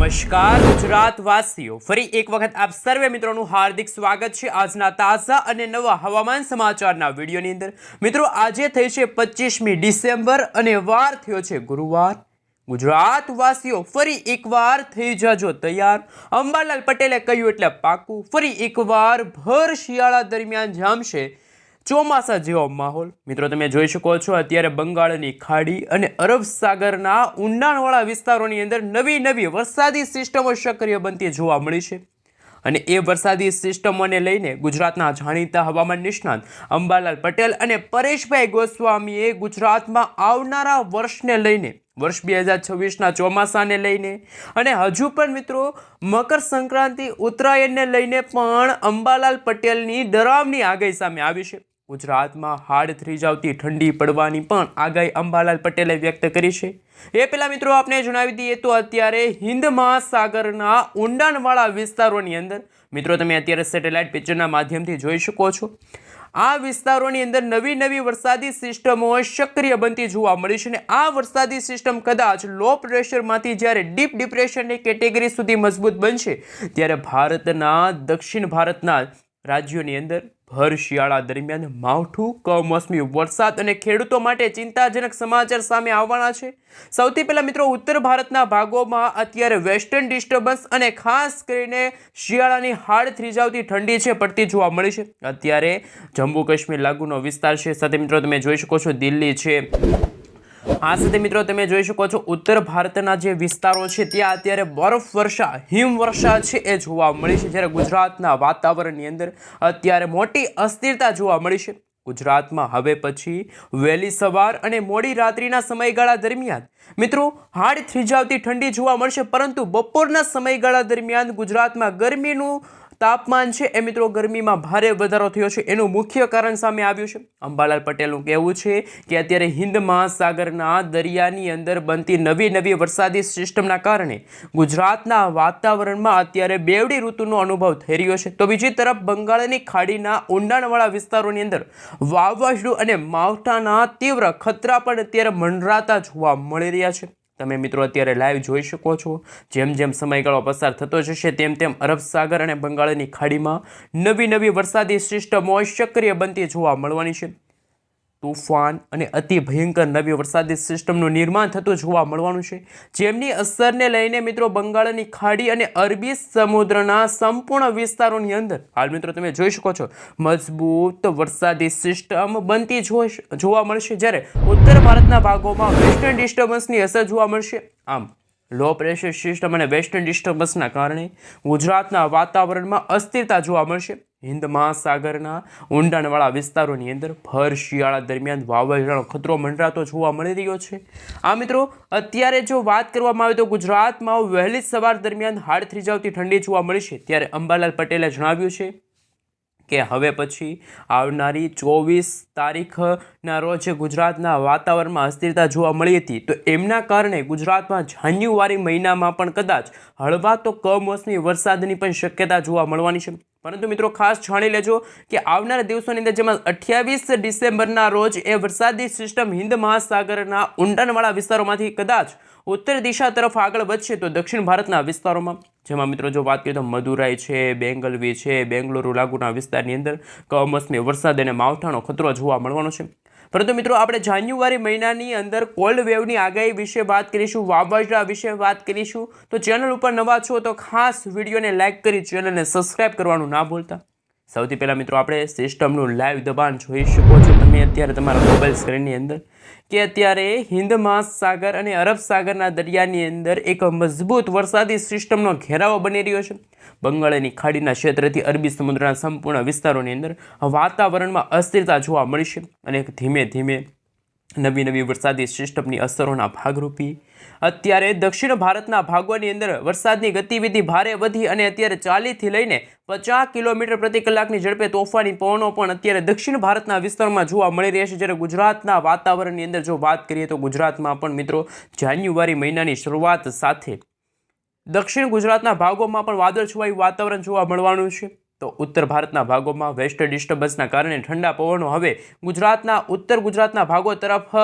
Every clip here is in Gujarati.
નમસ્કાર ગુજરાત વાસીઓ ફરી એક વખત આપ સર્વે મિત્રોનું હાર્દિક સ્વાગત છે આજના તાજા અને નવા હવામાન સમાચારના વિડીયોની અંદર. મિત્રો, આજે થઈ છે પચીસમી ડિસેમ્બર અને વાર થયો છે ગુરુવાર. ગુજરાત વાસીઓ ફરી એકવાર થઈ જાજો તૈયાર. અંબાલાલ પટેલે કહ્યું એટલે પાકું, ફરી એકવાર ભર શિયાળા દરમિયાન જામશે. ચોમાસા જેવો માહોલ. મિત્રો, તમે જોઈ શકો છો, અત્યારે બંગાળની ખાડી અને અરબ સાગરના ઊંડાણવાળા વિસ્તારોની અંદર નવી નવી વરસાદી સિસ્ટમો સક્રિય બનતી જોવા મળી છે. અને એ વરસાદી સિસ્ટમોને લઈને ગુજરાતના જાણીતા હવામાન નિષ્ણાત અંબાલાલ પટેલ અને પરેશભાઈ ગોસ્વામીએ ગુજરાતમાં આવનારા વર્ષને લઈને, વર્ષ બે હજાર છવ્વીસના ચોમાસાને લઈને અને હજુ પણ મિત્રો, મકર સંક્રાંતિ ઉત્તરાયણને લઈને પણ અંબાલાલ પટેલની ડરાવની આગાહી સામે આવી છે. ગુજરાતમાં હાડ થ્રીજાવતી ઠંડી પડવાની પણ આગાહી અંબાલાલ પટેલે વ્યક્ત કરી છે. એ પેલા મિત્રો આપણે જણાવી દઈએ તો અત્યારે હિન્દ મહાસાગરના ઊંડાણવાળા વિસ્તારોની અંદર, મિત્રો તમે અત્યારે સેટેલાઇટ પિક્ચરના માધ્યમથી જોઈ શકો છો. આ વિસ્તારોની અંદર નવી નવી વરસાદી સિસ્ટમો સક્રિય બનતી જોવા મળી છે અને આ વરસાદી સિસ્ટમ કદાચ લો પ્રેશરમાંથી જ્યારે ડીપ ડિપ્રેશનની કેટેગરી સુધી મજબૂત બનશે, ત્યારે ભારતના, દક્ષિણ ભારતના રાજ્યોની અંદર ભર શિયાળા દરમિયાન માવઠું, કમોસમી વરસાદ અને ખેડૂતો માટે ચિંતાજનક સમાચાર સામે આવવાના છે. સૌથી પહેલાં મિત્રો, ઉત્તર ભારતના ભાગોમાં અત્યારે વેસ્ટર્ન ડિસ્ટર્બન્સ અને ખાસ કરીને શિયાળાની હાડ થ્રીજાવતી ઠંડી છે, પડતી જોવા મળી છે. અત્યારે જમ્મુ કાશ્મીર લાગુનો વિસ્તાર છે. સાથે મિત્રો, તમે જોઈ શકો છો, દિલ્હી છે. આ સાથે મિત્રો તમે જોઈ શકો છો, ઉત્તર ભારતના જે વિસ્તારો છે, ત્યાં અત્યારે બરફ વર્ષા હિમવર્ષા છે એ જોવા મળી છે. જ્યારે ગુજરાતના વાતાવરણની અંદર અત્યારે મોટી અસ્થિરતા જોવા મળી છે. ગુજરાતમાં હવે પછી વહેલી સવાર અને મોડી રાત્રિના સમયગાળા દરમિયાન મિત્રો હાડ થ્રીજાવતી ઠંડી જોવા મળશે, પરંતુ બપોરના સમયગાળા દરમિયાન ગુજરાતમાં ગરમીનું તાપમાન છે એ મિત્રો ગરમીમાં ભારે વધારો થયો છે. એનું મુખ્ય કારણ સામે આવ્યું છે. અંબાલાલ પટેલનું કહેવું છે કે અત્યારે હિન્દ મહાસાગરના દરિયાની અંદર બનતી નવી નવી વરસાદી સિસ્ટમના કારણે ગુજરાતના વાતાવરણમાં અત્યારે બેવડી ઋતુનો અનુભવ થઈ રહ્યો છે. તો બીજી તરફ બંગાળની ખાડીના ઊંડાણવાળા વિસ્તારોની અંદર વાવાઝોડું અને માવઠાના તીવ્ર ખતરા પણ અત્યારે મંડરાતા જોવા મળી રહ્યા છે. તમે મિત્રો અત્યારે લાઈવ જોઈ શકો છો. જેમ જેમ સમયગાળો પસાર થતો જશે, તેમ તેમ અરબ સાગર અને બંગાળની ખાડીમાં નવી નવી વરસાદી સિસ્ટમો સક્રિય બનતી જોવા મળવાની છે. તુફાન અને અતિ ભયંકર નવી વરસાદી સિસ્ટમનું નિર્માણ થતું જોવા મળવાનું છે. જેમની અસરને લઈને મિત્રો બંગાળની ખાડી અને અરબી સમુદ્રના સંપૂર્ણ વિસ્તારોની અંદર, હાલ મિત્રો તમે જોઈ શકો છો, મજબૂત વરસાદી સિસ્ટમ બનતી જોવા મળશે જ્યારે ઉત્તર ભારતના ભાગોમાં વેસ્ટર્ન ડિસ્ટર્બન્સની અસર જોવા મળશે. આમ લો પ્રેશર સિસ્ટમ અને વેસ્ટર્ન ડિસ્ટર્બન્સના કારણે ગુજરાતના વાતાવરણમાં અસ્થિરતા જોવા મળશે. હિન્દ મહાસાગરના ઊંડાણવાળા વિસ્તારોની અંદર ભર શિયાળા દરમિયાન વાવાઝોડાનો ખતરો મંડરાતો જોવા મળી રહ્યો છે. આ મિત્રો, અત્યારે જો વાત કરવામાં આવે તો ગુજરાતમાં વહેલી સવાર દરમિયાન હાડ થ્રીજાવતી ઠંડી જોવા મળી છે. ત્યારે અંબાલાલ પટેલે જણાવ્યું છે કે હવે પછી આવનારી ચોવીસ તારીખના રોજ ગુજરાતના વાતાવરણમાં અસ્થિરતા જોવા મળી હતી. તો એમના કારણે ગુજરાતમાં જાન્યુઆરી મહિનામાં પણ કદાચ હળવા તો કમોસમી વરસાદની પણ શક્યતા જોવા મળવાની છે. પરંતુ મિત્રો ખાસ જાણી લેજો કે આવનારા દિવસોની અંદર જેમાં અઠ્યાવીસ ડિસેમ્બરના રોજ એ વરસાદી સિસ્ટમ હિન્દ મહાસાગરના ઊંડાણવાળા વિસ્તારોમાંથી કદાચ ઉત્તર દિશા તરફ આગળ વધશે તો દક્ષિણ ભારતના વિસ્તારોમાં. જેમાં મિત્રો જો વાત કરીએ તો મદુરાઈ છે, બેંગલવી છે, બેંગલુરુ લાગુના વિસ્તારની અંદર કમોસમી વરસાદ અને માવઠાનો ખતરો જોવા મળવાનો છે. પરંતુ મિત્રો આપણે જાન્યુઆરી મહિનાની અંદર કોલ્ડ વેવની આગાહી વિશે વાત કરીશું, વાવાઝોડા વિશે વાત કરીશું. તો ચેનલ ઉપર નવા છો તો ખાસ વિડીયોને લાઇક કરી ચેનલને સબસ્ક્રાઇબ કરવાનું ના ભૂલતા. સૌથી પહેલાં મિત્રો આપણે સિસ્ટમનું લાઈવ દબાણ જોઈ શકો છો. તમે અત્યારે તમારા મોબાઈલ સ્ક્રીનની અંદર કે અત્યારે હિન્દ મહાસાગર અને અરબ સાગરના દરિયાની અંદર એક મજબૂત વરસાદી સિસ્ટમનો ઘેરાવો બની રહ્યો છે. બંગાળની ખાડીના ક્ષેત્રથી અરબી સમુદ્રના સંપૂર્ણ વિસ્તારોની અંદર વાતાવરણમાં અસ્થિરતા જોવા મળશે અને ધીમે ધીમે નવી નવી વરસાદી સિસ્ટમની અસરોના ભાગરૂપી અત્યારે દક્ષિણ ભારતના ભાગોની અંદર વરસાદની ગતિવિધિ ભારે વધી અને અત્યારે ચાલીસથી લઈને પચાસ કિલોમીટર પ્રતિ કલાકની ઝડપે તોફાની પવનો પણ અત્યારે દક્ષિણ ભારતના વિસ્તારમાં જોવા મળી રહ્યા છે. જ્યારે ગુજરાતના વાતાવરણની અંદર જો વાત કરીએ તો ગુજરાતમાં પણ મિત્રો જાન્યુઆરી મહિનાની શરૂઆત સાથે દક્ષિણ ગુજરાતના ભાગોમાં પણ વાદળછવાયું વાતાવરણ જોવા મળવાનું છે. તો ઉત્તર ભારતના ભાગોમાં વેસ્ટ ડિસ્ટર્બન્સના કારણે ઠંડા પવનો હવે ગુજરાતના, ઉત્તર ગુજરાતના ભાગો તરફ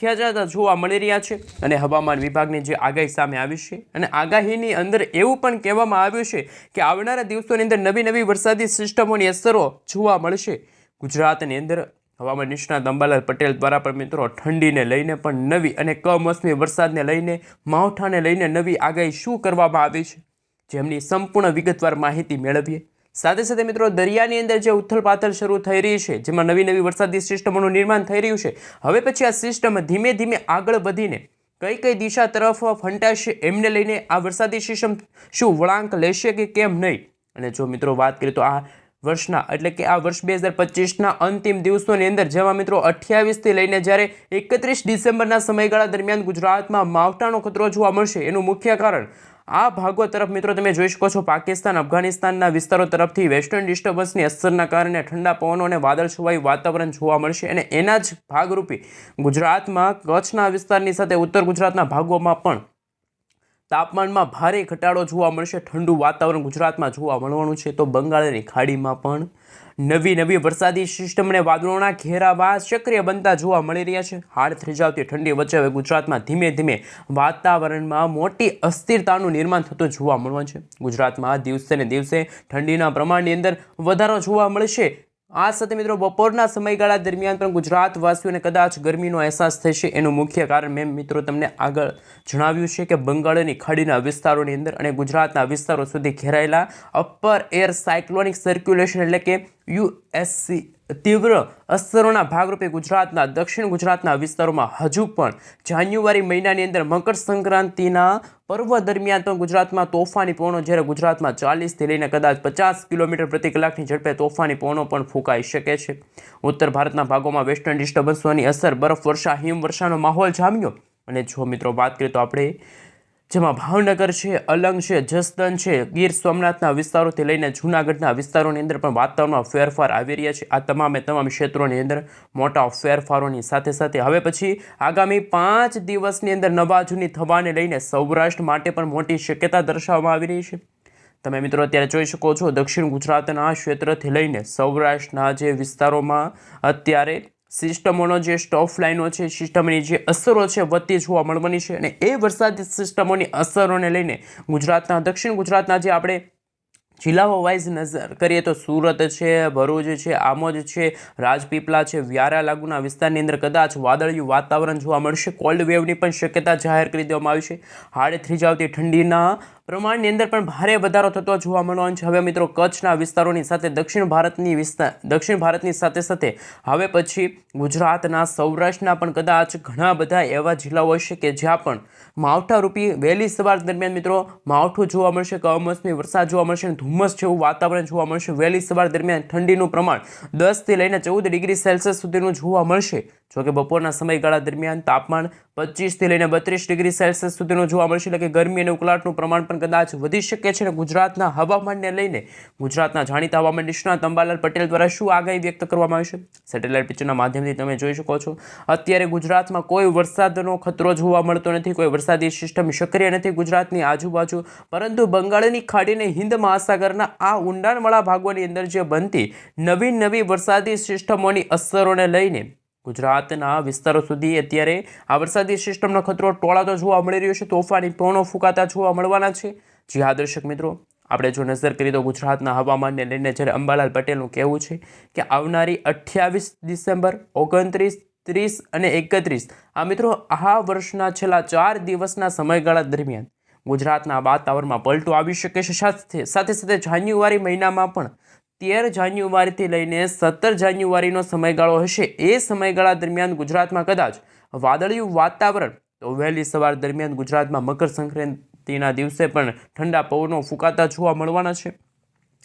ખેંચાતા જોવા મળી રહ્યા છે. અને હવામાન વિભાગની જે આગાહી સામે આવી છે અને આગાહીની અંદર એવું પણ કહેવામાં આવ્યું છે કે આવનારા દિવસોની અંદર નવી નવી વરસાદી સિસ્ટમોની અસરો જોવા મળશે. ગુજરાતની અંદર હવામાન નિષ્ણાત અંબાલાલ પટેલ દ્વારા પણ મિત્રો ઠંડીને લઈને પણ નવી અને કમોસમી વરસાદને લઈને, માવઠાને લઈને નવી આગાહી શું કરવામાં આવી છે? જેમની સંપૂર્ણ વિગતવાર માહિતી મેળવીએ. સાથે સાથે મિત્રો, દરિયાની અંદર જે ઉથલપાથલ શરૂ થઈ રહી છે, જેમાં નવી નવી વરસાદી સિસ્ટમોનું નિર્માણ થઈ રહ્યું છે, હવે પછી આ સિસ્ટમ ધીમે ધીમે આગળ વધીને કઈ કઈ દિશા તરફ ફંટાશે, એમને લઈને આ વરસાદી સિસ્ટમ શું વળાંક લેશે કે કેમ નહીં? અને જો મિત્રો, વાત કરીએ તો આ વર્ષના, એટલે કે આ વર્ષ બે હજાર પચીસના અંતિમ દિવસોની અંદર, જેમાં મિત્રો અઠ્યાવીસથી લઈને જ્યારે એકત્રીસ ડિસેમ્બરના સમયગાળા દરમિયાન ગુજરાતમાં માવઠાનો ખતરો જોવા મળશે, એનું મુખ્ય કારણ આ ભાગો તરફ મિત્રો તમે જોઈ શકો છો પાકિસ્તાન, અફઘાનિસ્તાનના વિસ્તારો તરફથી વેસ્ટર્ન ડિસ્ટર્બન્સની અસરના કારણે ઠંડા પવનો અને વાદળછવાયું વાતાવરણ જોવા મળશે અને એના જ ભાગરૂપે ગુજરાતમાં કચ્છના વિસ્તારની સાથે ઉત્તર ગુજરાતના ભાગોમાં પણ તાપમાનમાં ભારે ઘટાડો જોવા મળશે. ઠંડુ વાતાવરણ ગુજરાતમાં જોવા મળવાનું છે. તો બંગાળની ખાડીમાં પણ નવી નવી વરસાદી સિસ્ટમ અને વાદળોના ઘેરાવા સક્રિય બનતા જોવા મળી રહ્યા છે. હાડ થ્રીજાવતી ઠંડી વચ્ચે હવે ગુજરાતમાં ધીમે ધીમે વાતાવરણમાં મોટી અસ્થિરતાનું નિર્માણ થતું જોવા મળવાનું છે. ગુજરાતમાં દિવસે ને દિવસે ઠંડીના પ્રમાણની અંદર વધારો જોવા મળશે આ સાથે મિત્રો બપોરના સમયગાળા દરમિયાન પણ ગુજરાતવાસીઓને કદાચ ગરમીનો અહેસાસ થશે એનું મુખ્ય કારણ મેં મિત્રો તમને આગળ જણાવ્યું છે કે બંગાળની ખાડીના વિસ્તારોની અંદર અને ગુજરાતના વિસ્તારો સુધી ઘેરાયેલા અપર એર સાયક્લોનિક સર્ક્યુલેશન એટલે કે યુએસસી તીવ્ર અસરોના ભાગરૂપે ગુજરાતના, દક્ષિણ ગુજરાતના વિસ્તારોમાં હજુ પણ જાન્યુઆરી મહિનાની અંદર મકર સંક્રાંતિના પર્વ દરમિયાન પણ ગુજરાતમાં તોફાની પવનો જ્યારે ગુજરાતમાં ચાલીસથી લઈને કદાચ પચાસ કિલોમીટર પ્રતિ કલાકની ઝડપે તોફાની પવનો પણ ફૂંકાઈ શકે છે. ઉત્તર ભારતના ભાગોમાં વેસ્ટર્ન ડિસ્ટર્બન્સોની અસર બરફ વર્ષા હિમવર્ષાનો માહોલ જામ્યો. અને જો મિત્રો વાત કરીએ તો આપણે જેમાં ભાવનગર છે, અલંગ છે જસદન છે, ગીર સોમનાથના વિસ્તારોથી લઈને જૂનાગઢના વિસ્તારોની અંદર પણ વાતાવરણમાં ફેરફાર આવી રહ્યા છે. આ તમામે તમામ ક્ષેત્રોની અંદર મોટા ફેરફારોની સાથે સાથે હવે પછી આગામી પાંચ દિવસની અંદર નવા જૂની થવાને લઈને સૌરાષ્ટ્ર માટે પણ મોટી શક્યતા દર્શાવવામાં આવી રહી છે. તમે મિત્રો અત્યારે જોઈ શકો છો, દક્ષિણ ગુજરાતના ક્ષેત્રથી લઈને સૌરાષ્ટ્રના જે વિસ્તારોમાં અત્યારે સિસ્ટમોનો જે સ્ટોફ લાઈનો છે, સિસ્ટમની જે અસરો છે વધતી જોવા મળવાની છે અને એ વરસાદી સિસ્ટમોની અસરોને લઈને ગુજરાતના, દક્ષિણ ગુજરાતના જે આપણે જિલ્લાઓ વાઇઝ નજર કરીએ તો સુરત છે, ભરૂચ છે, આમોદ છે, રાજપીપળા છે, વ્યારા લાગુના વિસ્તારની અંદર કદાચ વાદળિયું વાતાવરણ જોવા મળશે. કોલ્ડ વેવની પણ શક્યતા જાહેર કરી દેવામાં આવી છે. હાડે થ્રીજાવતી ઠંડીના પ્રમાણની અંદર પણ ભારે વધારો થતો જોવા મળવાનો છે. હવે મિત્રો કચ્છના વિસ્તારોની સાથે દક્ષિણ ભારતની વિસ્તાર દક્ષિણ ભારતની સાથે સાથે હવે પછી ગુજરાતના સૌરાષ્ટ્રના પણ કદાચ ઘણા બધા એવા જિલ્લાઓ હશે કે જ્યાં પણ માવઠા રૂપી વહેલી સવાર દરમિયાન મિત્રો માવઠું જોવા મળશે, કમોસમી વરસાદ જોવા મળશે અને ધુમ્મસ જેવું વાતાવરણ જોવા મળશે. વહેલી સવાર દરમિયાન ઠંડીનું પ્રમાણ દસથી લઈને ચૌદ ડિગ્રી સેલ્સિયસ સુધીનું જોવા મળશે. જોકે બપોરના સમયગાળા દરમિયાન તાપમાન પચીસથી લઈને બત્રીસ ડિગ્રી સેલ્સિયસ સુધીનું જોવા મળશે. એટલે કે ગરમી અને ઉકળાટનું પ્રમાણ પણ કદાચ વધી શકે છે અને ગુજરાતના હવામાનને લઈને ગુજરાતના જાણીતા હવામાન નિષ્ણાત અંબાલાલ પટેલ દ્વારા શું આગાહી વ્યક્ત કરવામાં આવી છે? સેટેલાઇટ પિક્ચરના માધ્યમથી તમે જોઈ શકો છો. અત્યારે ગુજરાતમાં કોઈ વરસાદનો ખતરો જોવા મળતો નથી, કોઈ વરસાદી સિસ્ટમ સક્રિય નથી ગુજરાતની આજુબાજુ. પરંતુ બંગાળની ખાડીને હિન્દ મહાસાગરના આ ઊંડાણવાળા ભાગોની અંદર જે બનતી નવી નવી વરસાદી સિસ્ટમોની અસરોને લઈને ગુજરાતના વિસ્તારો સુધી અત્યારે આ વરસાદી સિસ્ટમનો ખતરો ટોળાતો જોવા મળી રહ્યો છે. તોફાની પવનો ફૂંકાતા જોવા મળવાના છે. જી હા, દર્શક મિત્રો, આપણે જો નજર કરીએ તો ગુજરાતના હવામાનને લઈને જ્યારે અંબાલાલ પટેલનું કહેવું છે કે આવનારી અઠ્યાવીસ ડિસેમ્બર, ઓગણત્રીસ, ત્રીસ અને એકત્રીસ, આ મિત્રો, આ વર્ષના છેલ્લા ચાર દિવસના સમયગાળા દરમિયાન ગુજરાતના વાતાવરણમાં પલટો આવી શકે છે. સાથે સાથે જાન્યુઆરી મહિનામાં પણ તેર જાન્યુઆરીથી લઈને સત્તર જાન્યુઆરીનો સમયગાળો હશે. એ સમયગાળા દરમિયાન ગુજરાતમાં કદાચ વાદળિયું વાતાવરણ, તો વહેલી સવાર દરમિયાન ગુજરાતમાં મકર સંક્રાંતિના દિવસે પણ ઠંડા પવનો ફૂંકાતા જોવા મળવાના છે.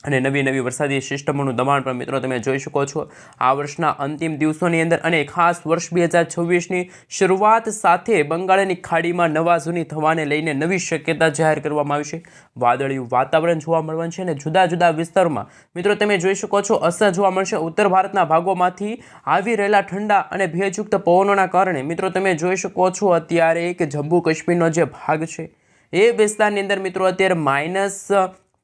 અને નવી નવી વરસાદી સિસ્ટમોનું દબાણ પણ મિત્રો તમે જોઈ શકો છો. આ વર્ષના અંતિમ દિવસોની અંદર અને ખાસ વર્ષ બે હજાર છવ્વીસની શરૂઆત સાથે બંગાળની ખાડીમાં નવા જૂની થવાને લઈને નવી શક્યતા જાહેર કરવામાં આવી છે. વાદળિયું વાતાવરણ જોવા મળવાનું છે અને જુદા જુદા વિસ્તારોમાં મિત્રો તમે જોઈ શકો છો અસર જોવા મળશે. ઉત્તર ભારતના ભાગોમાંથી આવી રહેલા ઠંડા અને ભેજયુક્ત પવનોના કારણે મિત્રો તમે જોઈ શકો છો અત્યારે કે જમ્મુ કાશ્મીરનો જે ભાગ છે, એ વિસ્તારની અંદર મિત્રો અત્યારે માઇનસ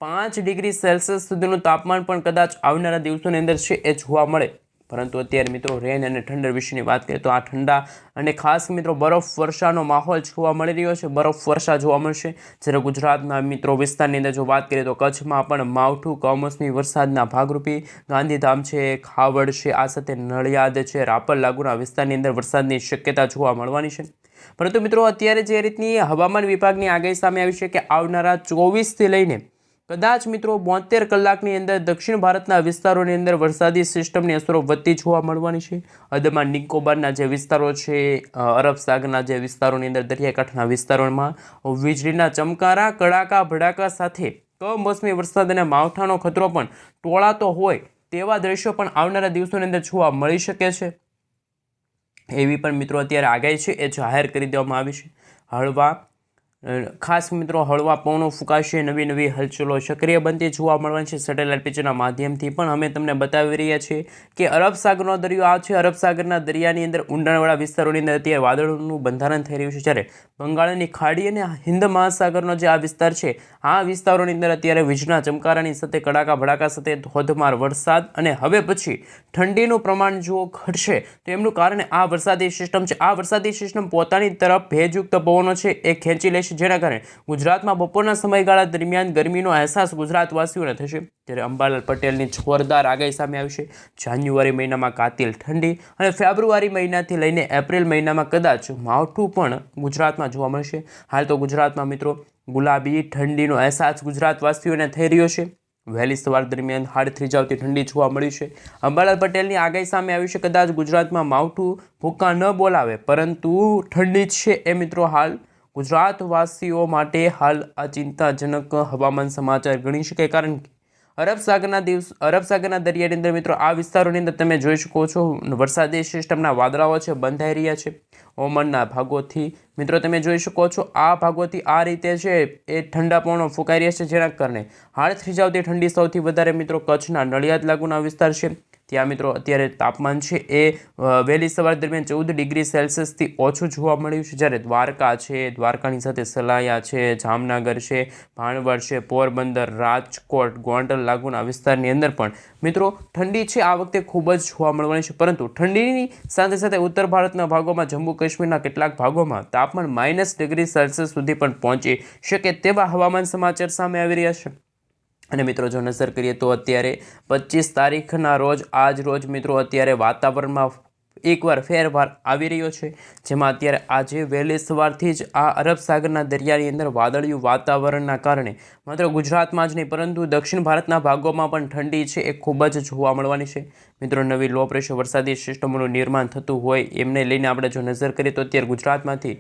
પાંચ ડિગ્રી સેલ્સિયસ સુધીનું તાપમાન પણ કદાચ આવનારા દિવસોની અંદર છે એ જોવા મળે. પરંતુ અત્યારે મિત્રો રેન અને ઠંડર વિશેની વાત કરીએ તો આ ઠંડા અને ખાસ મિત્રો બરફ વર્ષાનો માહોલ જોવા મળી રહ્યો છે. બરફ વર્ષા જોવા મળશે. જ્યારે ગુજરાતના મિત્રો વિસ્તારની અંદર જો વાત કરીએ તો કચ્છમાં પણ માવઠું કમોસમી વરસાદના ભાગરૂપે ગાંધીધામ છે, ખાવડ છે, આ સાથે નડિયાદ છે, રાપર લાગુના વિસ્તારની અંદર વરસાદની શક્યતા જોવા મળવાની છે. પરંતુ મિત્રો અત્યારે જે રીતની હવામાન વિભાગની આગાહી સામે આવી છે કે આવનારા ચોવીસથી લઈને કદાચ મિત્રો બોતેર કલાકની અંદર દક્ષિણ ભારતના વિસ્તારોની અંદર વરસાદી સિસ્ટમની અસરો વધતી જોવા મળવાની છે. અદમાન નિકોબારના જે વિસ્તારો છે અરબ સાગરના જે વિસ્તારોની અંદર, દરિયાકાંઠાના વિસ્તારોમાં વીજળીના ચમકારા, કડાકા, ભડાકા સાથે કમોસમી વરસાદ અને માવઠાનો ખતરો પણ ટોળાતો હોય તેવા દ્રશ્યો પણ આવનારા દિવસોની અંદર જોવા મળી શકે છે. એવી પણ મિત્રો અત્યારે આગાહી છે, એ જાહેર કરી દેવામાં આવી છે. હળવા ખાસ મિત્રો, હળવા પવનો ફૂંકાશે, નવી નવી હલચલો સક્રિય બનતી જોવા મળવાની છે સેટેલાઇટ પિક્ચરના માધ્યમથી. પણ અમે તમને બતાવી રહ્યા છીએ કે અરબ સાગરનો દરિયો આ છે. અરબ સાગરના દરિયાની અંદર ઊંડાણવાળા વિસ્તારોની અંદર અત્યારે વાદળોનું બંધારણ થઈ રહ્યું છે. જ્યારે બંગાળની ખાડી અને હિન્દ મહાસાગરનો જે આ વિસ્તાર છે, આ વિસ્તારોની અંદર અત્યારે વીજના ચમકારાની સાથે કડાકા ભડાકા સાથે ધોધમાર વરસાદ અને હવે પછી ઠંડીનું પ્રમાણ જો ઘટશે, તો એમનું કારણ આ વરસાદી સિસ્ટમ છે. આ વરસાદી સિસ્ટમ પોતાની તરફ ભેજયુક્ત પવનો છે, એ ખેંચી લેશે. જેના કારણે ગુજરાતમાં બપોરના સમયગાળા દરમિયાન ગરમીનો અહેસાસ ગુજરાતવાસીઓને થશે. ત્યારે અંબાલાલ પટેલની જોરદાર આગાહી સામે આવશે જાન્યુઆરી મહિનામાં કાતિલ ઠંડી અને ફેબ્રુઆરી મહિનાથી લઈને એપ્રિલ મહિનામાં કદાચ માવઠું પણ ગુજરાતમાં જોવા મળશે. હાલ તો ગુજરાતમાં મિત્રો ગુલાબી ઠંડીનો અહેસાસ ગુજરાતવાસીઓને થઈ રહ્યો છે. વહેલી સવાર દરમિયાન હાડ થ્રીજાવતી ઠંડી જોવા મળી છે. અંબાલાલ પટેલની આગાહી સામે આવી છે. કદાચ ગુજરાતમાં માવઠું ભૂકા ન બોલાવે, પરંતુ ઠંડી જ છે એ મિત્રો હાલ ગુજરાતવાસીઓ માટે હાલ આ ચિંતાજનક હવામાન સમાચાર ગણી શકાય કારણ કે અરબ સાગરના દિવસ, અરબ સાગરના દરિયાની અંદર મિત્રો આ વિસ્તારોની અંદર તમે જોઈ શકો છો, વરસાદી સિસ્ટમના વાદળાઓ છે, બંધાઈ રહ્યા છે, ઓમનના ભાગોથી. મિત્રો તમે જોઈ શકો છો, આ ભાગોથી આ રીતે છે, એ ઠંડા પવનો ફૂંકાઈ રહ્યા છે, જેના કારણે હાડ થ્રીજાવતી ઠંડી સૌથી વધારે મિત્રો કચ્છના નડિયાદ લાગુના વિસ્તાર છે. ત્યાં મિત્રો અત્યારે તાપમાન છે એ વહેલી સવાર દરમિયાન ચૌદ ડિગ્રી સેલ્સિયસથી ઓછું જોવા મળ્યું છે. જ્યારે દ્વારકા છે, દ્વારકાની સાથે સલાયા છે, જામનગર છે, ભાણવડ છે, પોરબંદર, રાજકોટ, ગોંડલ લાગુના વિસ્તારની અંદર પણ મિત્રો ઠંડી છે આ વખતે ખૂબ જ જોવા મળવાની છે. પરંતુ ઠંડીની સાથે સાથે ઉત્તર ભારતના ભાગોમાં જમ્મુ કાશ્મીરના કેટલાક ભાગોમાં તાપમાન માઇનસ ડિગ્રી સેલ્સિયસ સુધી પણ પહોંચી શકે તેવા હવામાન સમાચાર સામે આવી રહ્યા છે. અને મિત્રો, જો નજર કરીએ તો અત્યારે પચીસ તારીખના રોજ, આજ રોજ મિત્રો, અત્યારે વાતાવરણમાં એકવાર ફેરફાર આવી રહ્યો છે. જેમાં અત્યારે આજે વહેલી સવારથી જ આ અરબ સાગરના દરિયાની અંદર વાદળિયું વાતાવરણના કારણે, માત્ર ગુજરાતમાં જ નહીં, પરંતુ દક્ષિણ ભારતના ભાગોમાં પણ ઠંડી છે એ ખૂબ જ જોવા મળવાની છે. મિત્રો, નવી લો પ્રેશર વરસાદી સિસ્ટમોનું નિર્માણ થતું હોય એમને લઈને આપણે જો નજર કરીએ તો અત્યારે ગુજરાતમાંથી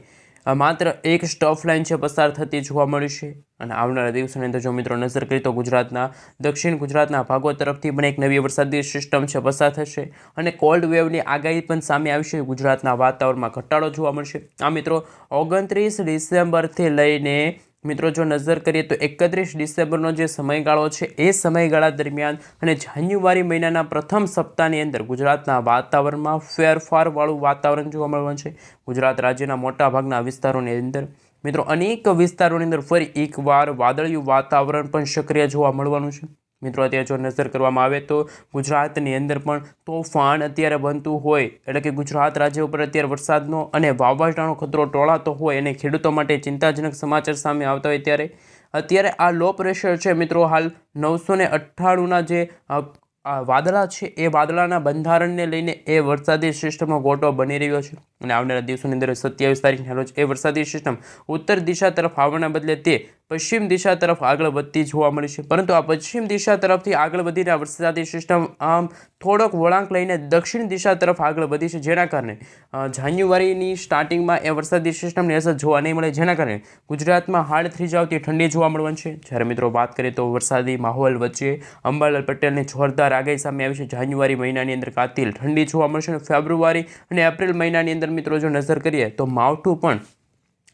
માત્ર એક સ્ટફ લાઇન છે પસાર થતી જોવા મળી છે. અને આવનારા દિવસોની અંદર જો મિત્રો નજર કરીએ તો ગુજરાતના, દક્ષિણ ગુજરાતના ભાગો તરફથી પણ એક નવી વરસાદી સિસ્ટમ છે પસાર થશે. અને કોલ્ડ વેવની આગાહી પણ સામે આવશે ગુજરાતના વાતાવરણમાં ઘટાડો જોવા મળશે. આ મિત્રો ઓગણત્રીસ ડિસેમ્બરથી લઈને મિત્રો, જો નજર કરીએ તો એકત્રીસ ડિસેમ્બરનો જે સમયગાળો છે, એ સમયગાળા દરમિયાન અને જાન્યુઆરી મહિનાના પ્રથમ સપ્તાહની અંદર ગુજરાતના વાતાવરણમાં ફેરફારવાળું વાતાવરણ જોવા મળવાનું છે. ગુજરાત રાજ્યના મોટાભાગના વિસ્તારોની અંદર મિત્રો, અનેક વિસ્તારોની અંદર ફરી એકવાર વાદળિયું વાતાવરણ પણ સક્રિય જોવા મળવાનું છે. મિત્રો, અત્યારે જો નજર કરવામાં આવે તો ગુજરાતની અંદર પણ તોફાન અત્યારે બનતું હોય. એટલે કે ગુજરાત રાજ્ય ઉપર અત્યારે વરસાદનો અને વાવાઝોડાનો ખતરો ટોળાતો હોય અને ખેડૂતો માટે ચિંતાજનક સમાચાર સામે આવતા હોય ત્યારે. અત્યારે આ લો પ્રેશર છે મિત્રો, હાલ નવસો ને અઠ્ઠાણુંના જે વાદળા છે, એ વાદળાના બંધારણને લઈને એ વરસાદી સિસ્ટમનો ગોટો બની રહ્યો છે. અને આવનારા દિવસોની અંદર સત્યાવીસ તારીખના રોજ એ વરસાદી સિસ્ટમ ઉત્તર દિશા તરફ આવવાના બદલે તે પશ્ચિમ દિશા તરફ આગળ વધતી જોવા મળી છે. પરંતુ આ પશ્ચિમ દિશા તરફથી આગળ વધીને આ વરસાદી સિસ્ટમ, આમ, થોડોક વળાંક લઈને દક્ષિણ દિશા તરફ આગળ વધી છે. જેના કારણે જાન્યુઆરીની સ્ટાર્ટિંગમાં એ વરસાદી સિસ્ટમની અસર જોવા નહીં મળે. જેના કારણે ગુજરાતમાં હાડ થ્રીજાવતી ઠંડી જોવા મળવાની છે. જ્યારે મિત્રો વાત કરીએ તો વરસાદી માહોલ વચ્ચે અંબાલાલ પટેલની જોરદાર આગાહી સામે આવી છે. જાન્યુઆરી મહિનાની અંદર કાતિલ ઠંડી જોવા મળશે અને ફેબ્રુઆરી અને એપ્રિલ મહિનાની અંદર મિત્રો જો નજર કરીએ તો માવઠું પણ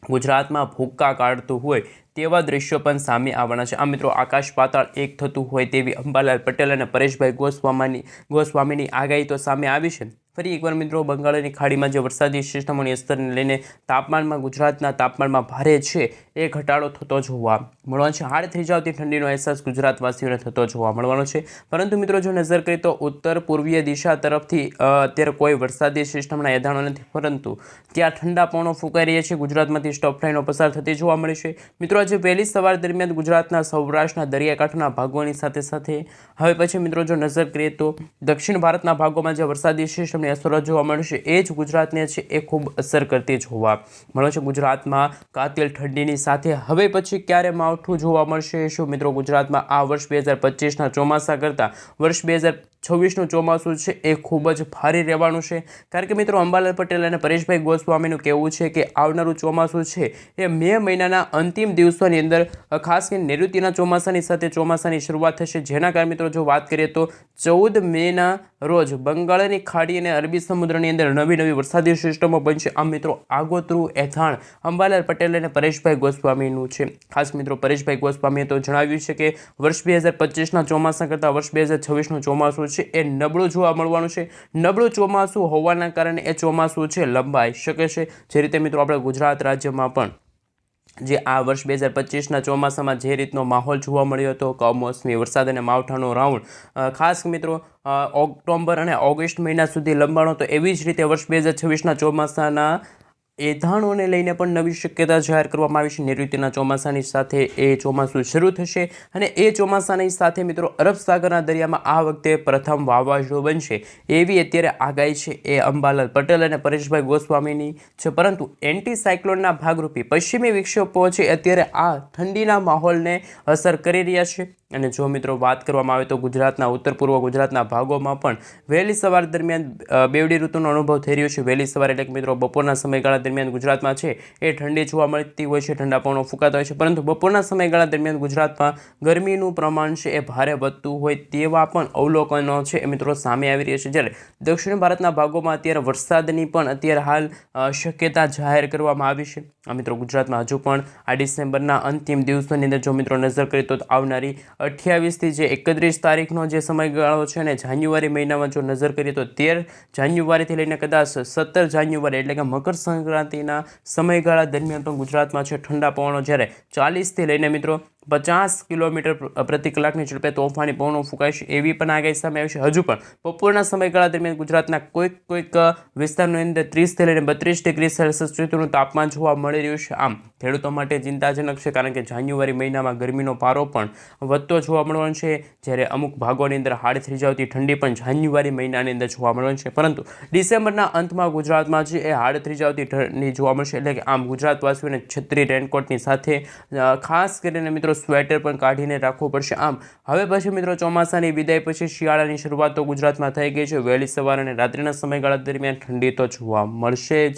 ગુજરાતમાં ભૂક્કા કાઢતું હોય તેવા દ્રશ્યો પણ સામે આવવાના છે. આ મિત્રો આકાશ પાતાળ એક થતું હોય તેવી અંબાલાલ પટેલ અને પરેશભાઈ ગોસ્વામીની ગોસ્વામીની આગાહી તો સામે આવી છે ફરી એકવાર મિત્રો, બંગાળની ખાડીમાં જે વરસાદી સિસ્ટમોની અસરને લઈને તાપમાનમાં, ગુજરાતના તાપમાનમાં ભારે છે, એ ઘટાડો થતો જોવા મળવાનો છે. હાડ થઈ જાવતી ઠંડીનો અહેસાસ ગુજરાતવાસીઓને થતો જોવા મળવાનો છે. પરંતુ મિત્રો, જો નજર કરીએ તો ઉત્તર પૂર્વીય દિશા તરફથી અત્યારે કોઈ વરસાદી સિસ્ટમના એધાણો નથી, પરંતુ ત્યાં ઠંડા પવનો ફૂંકાઈ રહ્યા છે. ગુજરાતમાંથી સ્ટોપ લાઈનો પસાર થતી જોવા મળી છે. મિત્રો, આજે વહેલી સવાર દરમિયાન ગુજરાતના સૌરાષ્ટ્રના દરિયાકાંઠાના ભાગોની સાથે સાથે, હવે પછી મિત્રો, જો નજર કરીએ તો દક્ષિણ ભારતના ભાગોમાં જે વરસાદી સિસ્ટમની અસરો જોવા મળશે એ જ ગુજરાતને છે, એ ખૂબ અસર કરતી જોવા મળે છે. ગુજરાતમાં કાતિલ ઠંડીની સાથે હવે પછી ક્યારે માવઠું જોવા મળશે શું મિત્રો? ગુજરાતમાં આ વર્ષ બે હજાર પચીસના ચોમાસા કરતાં વર્ષ બે હજાર છવ્વીસનું ચોમાસું છે, એ ખૂબ જ ભારે રહેવાનું છે. કારણ કે મિત્રો, અંબાલાલ પટેલ અને પરેશભાઈ ગોસ્વામીનું કહેવું છે કે આવનારું ચોમાસું છે, એ મે મહિનાના અંતિમ દિવસોની અંદર ખાસ કરીને નૈઋત્યના ચોમાસાની સાથે ચોમાસાની શરૂઆત થશે. જેના કારણે મિત્રો, જો વાત કરીએ તો ચૌદ મેના રોજ બંગાળની ખાડી અને અરબી સમુદ્રની અંદર નવી નવી વરસાદી સિસ્ટમો બનશે. આમ મિત્રો, આગોતરું એથાણ અંબાલાલ પટેલ અને પરેશભાઈ ગોસ્વામીનું છે. ખાસ મિત્રો, પરેશભાઈ ગોસ્વામીએ તો જણાવ્યું છે કે વર્ષ બે હજાર પચીસના ચોમાસા કરતાં વર્ષ બે હજાર છવ્વીસનું ચોમાસું છે એ નબળું જોવા મળવાનું છે. નબળું ચોમાસું હોવાના કારણે એ ચોમાસું છે લંબાઈ શકે છે. જે રીતે મિત્રો આપણે ગુજરાત રાજ્યમાં પણ જે આ વર્ષ બે હજાર પચીસના ચોમાસામાં જે રીતનો માહોલ જોવા મળ્યો હતો, કમોસમી વરસાદ અને માવઠાનો રાઉન્ડ ખાસ મિત્રો ઓક્ટોમ્બર અને ઓગસ્ટ મહિના સુધી લંબાણો, તો એવી જ રીતે વર્ષ બે હજાર છવ્વીસના ચોમાસાના એધાણોને લઈને પણ નવી શક્યતા જાહેર કરવામાં આવી છે. નૈઋત્યના ચોમાસાની સાથે એ ચોમાસું શરૂ થશે અને એ ચોમાસાની સાથે મિત્રો અરબ સાગરના દરિયામાં આ વખતે પ્રથમ વાવાઝોડું બનશે. એવી અત્યારે આગાહી છે એ અંબાલાલ પટેલ અને પરેશભાઈ ગોસ્વામીની છે. પરંતુ એન્ટી સાયક્લોનના ભાગરૂપે પશ્ચિમી વિક્ષેપો છે અત્યારે આ ઠંડીના માહોલને અસર કરી રહ્યા છે. અને જો મિત્રો વાત કરવામાં આવે તો ગુજરાતના, ઉત્તર પૂર્વ ગુજરાતના ભાગોમાં પણ વહેલી સવાર દરમિયાન બેવડી ઋતુનો અનુભવ થઈ રહ્યો છે. વહેલી સવારે એટલે કે મિત્રો બપોરના સમયગાળા દરમિયાન ગુજરાતમાં છે એ ઠંડી જોવા મળતી હોય છે, ઠંડા પવનો ફૂંકાતા હોય છે. પરંતુ બપોરના સમયગાળા દરમિયાન ગુજરાતમાં ગરમીનું પ્રમાણ છે એ ભારે વધતું હોય તેવા પણ અવલોકનો છે એ મિત્રો સામે આવી રહ્યા છે. જ્યારે દક્ષિણ ભારતના ભાગોમાં અત્યારે વરસાદની પણ અત્યારે હાલ શક્યતા જાહેર કરવામાં આવી છે. આ મિત્રો ગુજરાતમાં હજુ પણ આ ડિસેમ્બરના અંતિમ દિવસોની અંદર જો મિત્રો નજર કરીએ તો આવનારી અઠ્યાવીસથી જે એકત્રીસ તારીખનો જે સમયગાળો છે ને, જાન્યુઆરી મહિનામાં જો નજર કરીએ તો તેર જાન્યુઆરીથી લઈને કદાચ સત્તર જાન્યુઆરી, એટલે કે મકર સંક્રાંતિના સમયગાળા દરમિયાન પણ ગુજરાતમાં છે ઠંડા પવનો. જ્યારે ચાલીસથી લઈને મિત્રો પચાસ કિલોમીટર પ્રતિ કલાકની ઝડપે તોફાની પવનો ફૂંકાશે એવી પણ આગાહી સામે આવી છે. હજુ પણ બપોરના સમયગાળા દરમિયાન ગુજરાતના કોઈક કોઈક વિસ્તારની અંદર ત્રીસથી લઈને બત્રીસ ડિગ્રી સેલ્સિયસ સુધીનું તાપમાન જોવા મળી રહ્યું છે. આમ, ખેડૂતો માટે ચિંતાજનક છે કારણ કે જાન્યુઆરી મહિનામાં ગરમીનો પારો પણ વધતો જોવા મળવાનો છે. જ્યારે અમુક ભાગોની અંદર હાડ થઈ જતી ઠંડી પણ જાન્યુઆરી મહિનાની અંદર જોવા મળવાની છે. પરંતુ ડિસેમ્બરના અંતમાં ગુજરાતમાં જે એ હાડ થઈ જતી ઠંડી જોવા મળશે, એટલે કે આમ ગુજરાતવાસીઓને છત્રી રેનકોટની સાથે ખાસ કરીને સ્વેટર પણ કાઢીને રાખવું પડશે. આમ, હવે પછી મિત્રો ચોમાસાની વિદાય પછી શિયાળાની શરૂઆત તો ગુજરાતમાં થઈ ગઈ છે. વહેલી સવાર અને રાત્રિના સમયગાળા દરમિયાન ઠંડી તો જોવા મળશે જ.